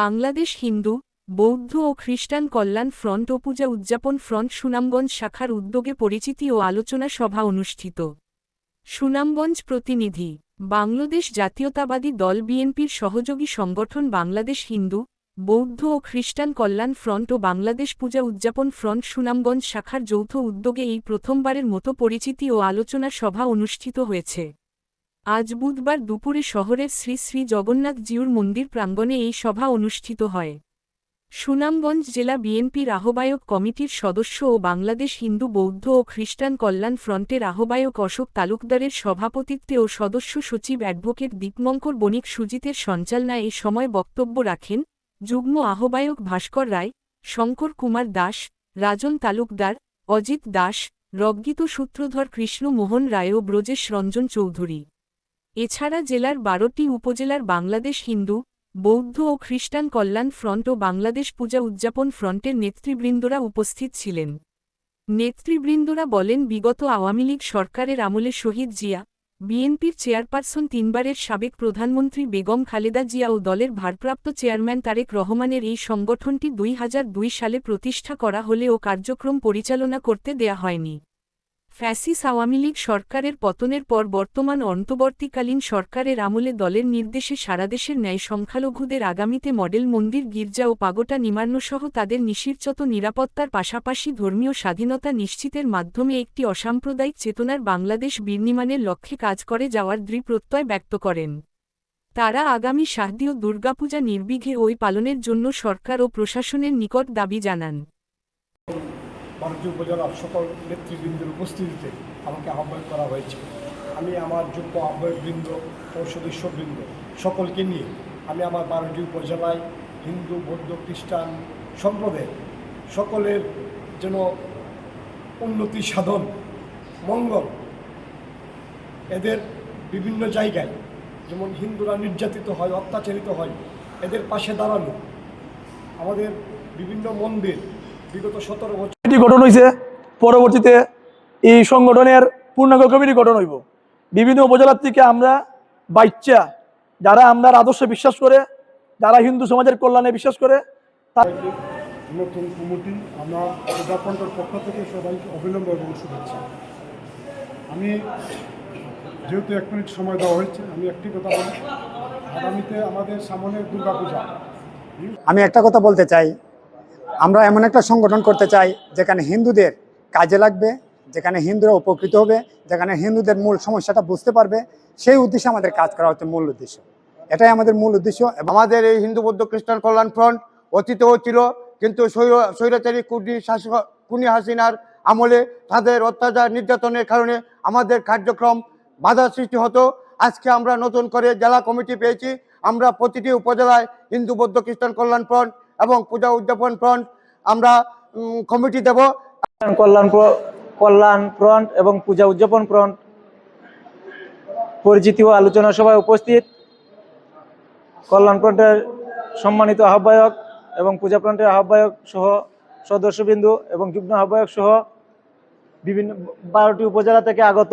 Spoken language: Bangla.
বাংলাদেশ হিন্দু, বৌদ্ধ ও খ্রিস্টান কল্যাণ ফ্রন্ট ও পূজা উদযাপন ফ্রন্ট সুনামগঞ্জ শাখার উদ্যোগে পরিচিতি ও আলোচনা সভা অনুষ্ঠিত। সুনামগঞ্জ প্রতিনিধি, বাংলাদেশ জাতীয়তাবাদী দল বিএনপির সহযোগী সংগঠন বাংলাদেশ হিন্দু, বৌদ্ধ ও খ্রিস্টান কল্যাণ ফ্রন্ট ও বাংলাদেশ পূজা উদযাপন ফ্রন্ট সুনামগঞ্জ শাখার যৌথ উদ্যোগে এই প্রথমবারের মতো পরিচিতি ও আলোচনা সভা অনুষ্ঠিত হয়েছে। আজ বুধবার দুপুরে শহরের শ্রী শ্রী জগন্নাথ জিউর মন্দির প্রাঙ্গণে এই সভা অনুষ্ঠিত হয়। সুনামগঞ্জ জেলা বিএনপির আহ্বায়ক কমিটির সদস্য ও বাংলাদেশ হিন্দু বৌদ্ধ ও খ্রিস্টান কল্যাণ ফ্রন্টের আহ্বায়ক অশোক তালুকদারের সভাপতিত্বে ও সদস্য সচিব অ্যাডভোকেট দীপমঙ্কর বণিক সুজিতের সঞ্চালনায় এ সময় বক্তব্য রাখেন যুগ্ম আহ্বায়ক ভাস্কর রায়, শঙ্কর কুমার দাস, রাজন তালুকদার, অজিত দাস, রজ্ঞিত সূত্রধর কৃষ্ণ মোহন রায় ও ব্রজেশ রঞ্জন চৌধুরী। এছাড়া জেলার বারোটি উপজেলার বাংলাদেশ হিন্দু, বৌদ্ধ ও খ্রিস্টান কল্যাণ ফ্রন্ট ও বাংলাদেশ পূজা উদযাপন ফ্রন্টের নেতৃবৃন্দরা উপস্থিত ছিলেন। নেতৃবৃন্দরা বলেন, বিগত আওয়ামী লীগ সরকারের আমলে শহীদ জিয়া, বিএনপির চেয়ারপারসন তিনবারের সাবেক প্রধানমন্ত্রী বেগম খালেদা জিয়া ও দলের ভারপ্রাপ্ত চেয়ারম্যান তারেক রহমানের এই সংগঠনটি দুই হাজার দুই সালে প্রতিষ্ঠা করা হলেও কার্যক্রম পরিচালনা করতে দেয়া হয়নি। ফ্যাসিস আওয়ামী লীগ সরকারের পতনের পর বর্তমান অন্তর্বর্তীকালীন সরকারের আমলে দলের নির্দেশে সারাদেশের ন্যায় সংখ্যালঘুদের আগামীতে মডেল মন্দির, গির্জা ও পাগোটা নির্মাণসহ তাদের নিশিরচত নিরাপত্তার পাশাপাশি ধর্মীয় স্বাধীনতা নিশ্চিতের মাধ্যমে একটি অসাম্প্রদায়িক চেতনার বাংলাদেশ বিনির্মাণের লক্ষ্যে কাজ করে যাওয়ার দৃঢ়প্রত্যয় ব্যক্ত করেন। তারা আগামী শাহদীয় দুর্গাপূজা নির্বিঘে ওই পালনের জন্য সরকার ও প্রশাসনের নিকট দাবি জানান। ভারতীয় উপজেলার সকল নেতৃবৃন্দের উপস্থিতিতে আমাকে আহ্বান করা হয়েছে। আমি আমার যোগ্য আহ্বায়কবৃন্দ ও সদস্যবৃন্দ সকলকে নিয়ে আমি আমার বারোটি উপজেলায় হিন্দু, বৌদ্ধ, খ্রিস্টান সম্প্রদায় সকলের যেন উন্নতি সাধন, মঙ্গল এদের বিভিন্ন জায়গায় যেমন হিন্দুরা নির্যাতিত হয়, অত্যাচারিত হয়, এদের পাশে দাঁড়ানো, আমাদের বিভিন্ন মন্দির বিগত সতেরো বছর কমিটি গঠন হয়েছে পরবর্তীতে এই সংগঠনের পূর্ণাঙ্গ কমিটি গঠন হইব। বিভিন্ন উপজেলার থেকে আমরা বাচ্চা যারা আমরা আদর্শে বিশ্বাস করে যারা হিন্দু সমাজের কল্যাণে বিশ্বাস করে নতুন কমিটি আমরা প্রজাতন্ত্রের পক্ষ থেকে সবাইকে অবিলম্ব এবং শুভেচ্ছা। আমি যেহেতু এক মিনিট সময় দেওয়া হয়েছে আমি একটি কথা বলি। আগামীতে আমাদের সামনে দুর্গাপূজা। আমি একটা কথা বলতে চাই। আমরা এমন একটা সংগঠন করতে চাই যেখানে হিন্দুদের কাজে লাগবে, যেখানে হিন্দুরা উপকৃত হবে, যেখানে হিন্দুদের মূল সমস্যাটা বুঝতে পারবে। সেই উদ্দেশ্যে আমাদের কাজ করা হচ্ছে মূল উদ্দেশ্য। এটাই আমাদের মূল উদ্দেশ্য আমাদের এই হিন্দু বৌদ্ধ খ্রিস্টান কল্যাণ ফ্রন্ট অতীতেও ছিল, কিন্তু স্বৈর- স্বৈরাচারী কুনি শাসক কুনি হাসিনার আমলে তাদের অত্যাচার নির্যাতনের কারণে আমাদের কার্যক্রম বাধা সৃষ্টি হতো। আজকে আমরা নতুন করে জেলা কমিটি পেয়েছি। আমরা প্রতিটি উপজেলায় হিন্দু বৌদ্ধ খ্রিস্টান কল্যাণ ফ্রন্ট এবং পূজা উদযাপন ফ্রন্ট আমরা কমিটি দেব। কল্যাণ কল্যাণ ফ্রন্ট এবং পূজা উদযাপন ফ্রন্ট পরিচিতি ও আলোচনা সভায় উপস্থিত। কল্যাণ ফ্রন্টের সম্মানিত আহ্বায়ক এবং পূজা ফ্রন্টের আহ্বায়ক সহ সদস্যবৃন্দু এবং যুগ্ম আহ্বায়ক সহ বিভিন্ন বারোটি উপজেলা থেকে আগত